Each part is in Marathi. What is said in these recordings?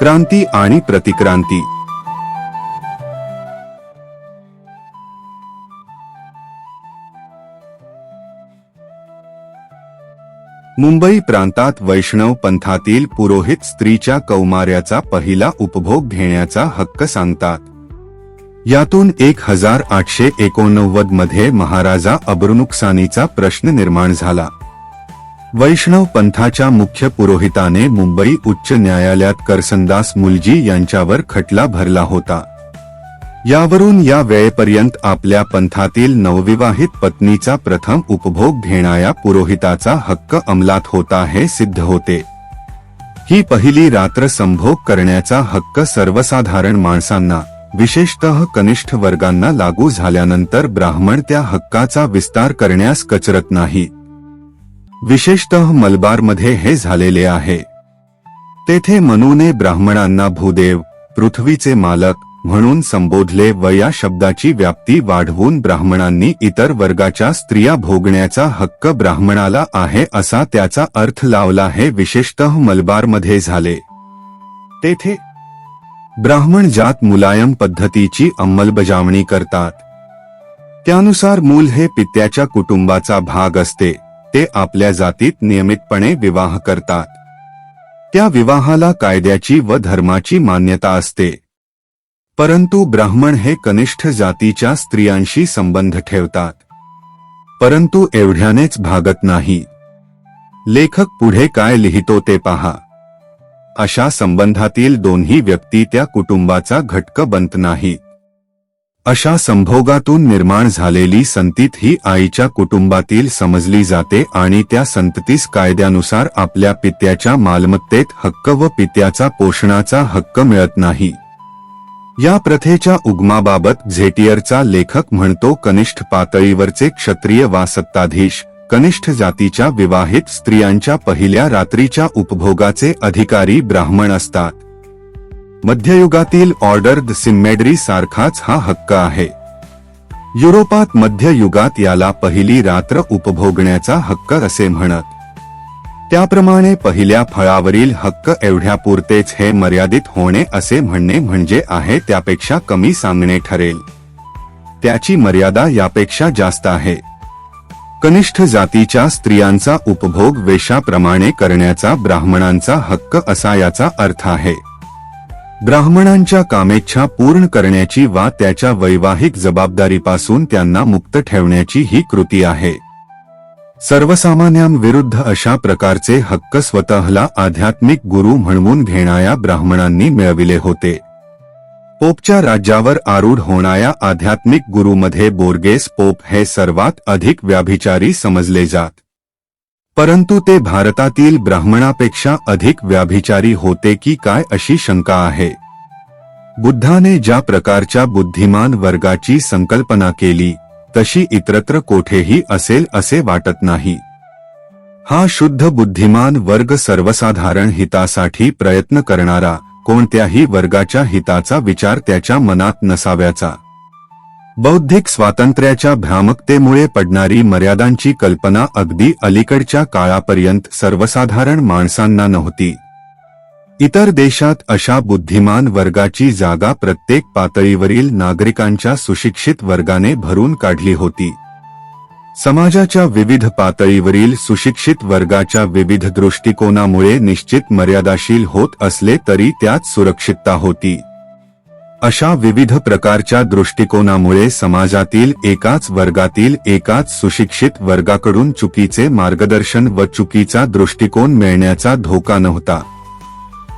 क्रांती आणि प्रतिक्रांती. मुंबई प्रांतात वैष्णव पंथातील पुरोहित स्त्रीच्या कौमार्याचा पहिला उपभोग घेण्याचा हक्क सांगतात. यातून एक हजार आठशे एकोणनव्वदमध्ये महाराजा अब्रुनुकसानीचा प्रश्न निर्माण झाला. वैष्णव पंथाच्या मुख्य पुरोहिताने मुंबई उच्च न्यायालयात करसनदास मुलजी यांच्यावर खटला भरला होता. यावरून या वेळेपर्यंत आपल्या पंथातील नवविवाहित पत्नीचा प्रथम उपभोग घेणाऱ्या पुरोहिताचा हक्क अंमलात होता हे सिद्ध होते. ही पहिली रात्र संभोग करण्याचा हक्क सर्वसाधारण माणसांना विशेषतः कनिष्ठ वर्गांना लागू झाल्यानंतर ब्राह्मण त्या हक्काचा विस्तार करण्यास कचरत नाही. विशेषतः मलबारमध्ये हे झालेले आहे. तेथे मनूने ब्राह्मणांना भूदेव पृथ्वीचे मालक म्हणून संबोधले व या शब्दाची व्याप्ती वाढवून ब्राह्मणांनी इतर वर्गाच्या स्त्रिया भोगण्याचा हक्क ब्राह्मणाला आहे असा त्याचा अर्थ लावला हे विशेषतः मलबारमध्ये झाले. तेथे ब्राह्मण जात मुलायम पद्धतीची अंमलबजावणी करतात. त्यानुसार मूल हे पित्याच्या कुटुंबाचा भाग असते. ते आपल्या जातीत नियमितपणे विवाह करतात. त्या विवाहाला कायद्याची व धर्माची मान्यता असते. परंतु ब्राह्मण हे कनिष्ठ जातीच्या स्त्रियांशी संबंध ठेवतात. परंतु एवढ्यानेच भागत नाही. लेखक पुढे काय लिहितो ते पहा. अशा संबंधातील दोन्ही व्यक्ती त्या कुटुंबाचा घटक बनत नाहीत. अशा संभोगातून निर्माण झालेली संतीत ही आईच्या कुटुंबातील समजली जाते आणि त्या संततीस कायद्यानुसार आपल्या पित्याच्या मालमत्तेत हक्क व पित्याचा पोषणाचा हक्क मिळत नाही. या प्रथेच्या उगमाबाबत झेटियरचा लेखक म्हणतो कनिष्ठ पातळीवरचे क्षत्रिय वा सत्ताधीश कनिष्ठ जातीच्या विवाहित स्त्रियांच्या पहिल्या रात्रीच्या उपभोगाचे अधिकारी ब्राह्मण असतात. मध्ययुगातील ऑर्डर द सिम्मेड्री सारखाच हा हक्क आहे. युरोपात मध्ययुगात याला पहिली रात्र उपभोगण्याचा हक्क असे म्हणत. त्याप्रमाणे पहिल्या फळावरील हक्क एवढ्यापुरतेच हे मर्यादित होणे असे म्हणणे म्हणजे आहे त्यापेक्षा कमी सांगणे ठरेल. त्याची मर्यादा यापेक्षा जास्त आहे. कनिष्ठ जातीच्या स्त्रियांचा उपभोग वेशाप्रमाणे करण्याचा ब्राह्मणांचा हक्क असा याचा अर्थ आहे. ब्राह्मणांच्या कामेच्छा पूर्ण करण्याची वा त्याच्या वैवाहिक जबाबदारीपासून त्यांना मुक्त ठेवण्याची ही कृती आहे. सर्वसामान्यांविरुद्ध अशा प्रकारचे हक्क स्वतःला आध्यात्मिक गुरु म्हणवून घेणाऱ्या ब्राह्मणांनी मिळविले होते. पोपच्या राज्यावर आरूढ होणाऱ्या आध्यात्मिक गुरुमध्ये बोर्गेस पोप हे सर्वात अधिक व्याभिचारी समजले जात. परंतु ते भारतातील ब्राह्मणापेक्षा अधिक व्याभिचारी होते की काय अशी शंका आहे. बुद्धाने ज्या प्रकारच्या बुद्धिमान वर्गाची संकल्पना केली तशी इतरत्र कोठेही असेल असे वाटत नाही. हा शुद्ध बुद्धिमान वर्ग सर्वसाधारण हितासाठी प्रयत्न करणारा कोणत्याही वर्गाच्या हिताचा विचार त्याच्या मनात नसाव्याचा. बौद्धिक स्वातंत्र्याच्या भ्रामकतेमुळे पडणारी मर्यादांची कल्पना अगदी अलीकडच्या काळापर्यंत सर्वसाधारण माणसांना नव्हती. इतर देशात अशा बुद्धिमान वर्गाची जागा प्रत्येक पातळीवरील नागरिकांच्या सुशिक्षित वर्गाने भरून काढली होती. समाजाच्या विविध पातळीवरील सुशिक्षित वर्गाच्या विविध दृष्टिकोनामुळे निश्चित मर्यादाशील होत असले तरी त्यात सुरक्षितता होती. अशा विविध प्रकारच्या दृष्टिकोनामुळे समाजातील एकाच वर्गातील एकाच सुशिक्षित वर्गाकडून चुकीचे मार्गदर्शन व चुकीचा दृष्टिकोन मिळण्याचा धोका नव्हता.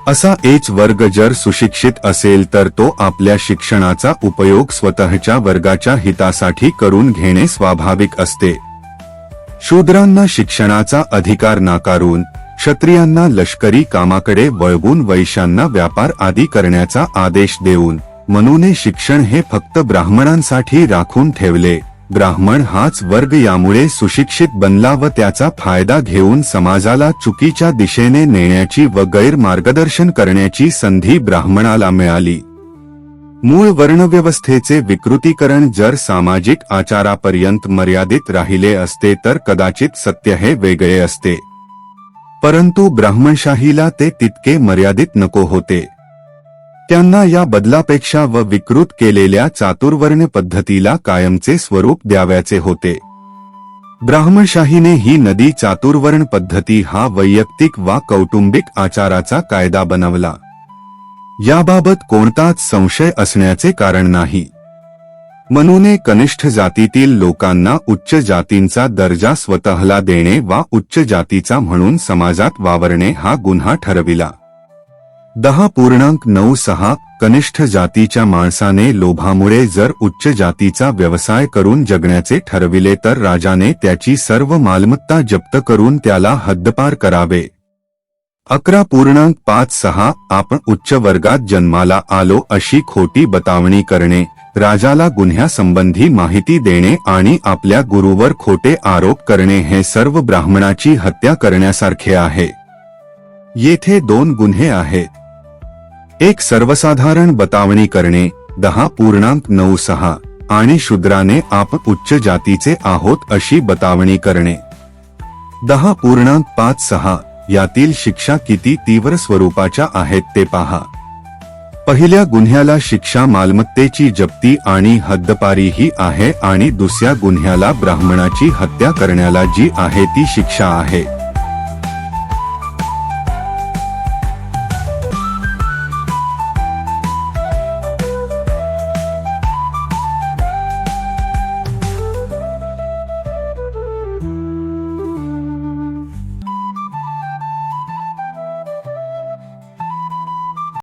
असा एच वर्ग जर सुशिक्षित असेल तर तो आपल्या शिक्षणाचा उपयोग स्वतःच्या वर्गाच्या हितासाठी करून घेणे स्वाभाविक असते. शूद्रांना शिक्षणाचा अधिकार नाकारून क्षत्रियांना लष्करी कामाकडे वळवून वैश्यांना व्यापार आदी करण्याचा आदेश देऊन मनूने शिक्षण हे फक्त ब्राह्मणांसाठी राखून ठेवले. ब्राह्मण हाच वर्ग यामुळे सुशिक्षित बनला व त्याचा फायदा घेऊन समाजाला चुकीच्या दिशेने नेण्याची व गैरमार्गदर्शन करण्याची संधी ब्राह्मणाला मिळाली. मूळ वर्णव्यवस्थेचे विकृतीकरण जर सामाजिक आचारापर्यंत मर्यादित राहिले असते तर कदाचित सत्य हे वेगळे असते. परंतु ब्राह्मणशाहीला ते तितके मर्यादित नको होते. त्यांना या बदलापेक्षा व विकृत केलेल्या चातुर्वर्ण पद्धतीला कायमचे स्वरूप द्याव्याचे होते. ब्राह्मणशाहीने ही नदी चातुर्वर्ण पद्धती हा वैयक्तिक वा कौटुंबिक आचाराचा कायदा बनवला. याबाबत कोणताच संशय असण्याचे कारण नाही. मनूने कनिष्ठ जातीतील लोकांना उच्च जातींचा दर्जा स्वतःला देणे वा उच्च जातीचा म्हणून समाजात वावरणे हा गुन्हा ठरविला. दहा पूर्णांक नऊ सहा कनिष्ठ जातीच्या माणसाने लोभामुळे जर उच्च जातीचा व्यवसाय करून जगण्याचे ठरविले तर राजाने त्याची सर्व मालमत्ता जप्त करून त्याला हद्दपार करावे. अकरा पूर्णांक पाच सहा आपण उच्च वर्गात जन्माला आलो अशी खोटी बतावणी करणे राजाला गुन्ह्यासंबंधी माहिती देणे आणि आपल्या गुरुवर खोटे आरोप करणे हे सर्व ब्राह्मणाची हत्या करण्यासारखे आहे. येथे दोन गुन्हे आहेत. एक सर्वसाधारण बतावणी करणे दहा पूर्णांक नऊ सहा आणि शूद्राने आपण उच्च जातीचे आहोत अशी बतावणी करणे. दहा पूर्णांक पाच सहा यातील शिक्षा किती तीव्र स्वरूपाच्या आहेत ते पहा. पहिल्या गुन्ह्याला शिक्षा मालमत्तेची जप्ती आणि हद्दपारी ही आहे आणि दुसऱ्या गुन्ह्याला ब्राह्मणाची हत्या करण्याला जी आहे ती शिक्षा आहे.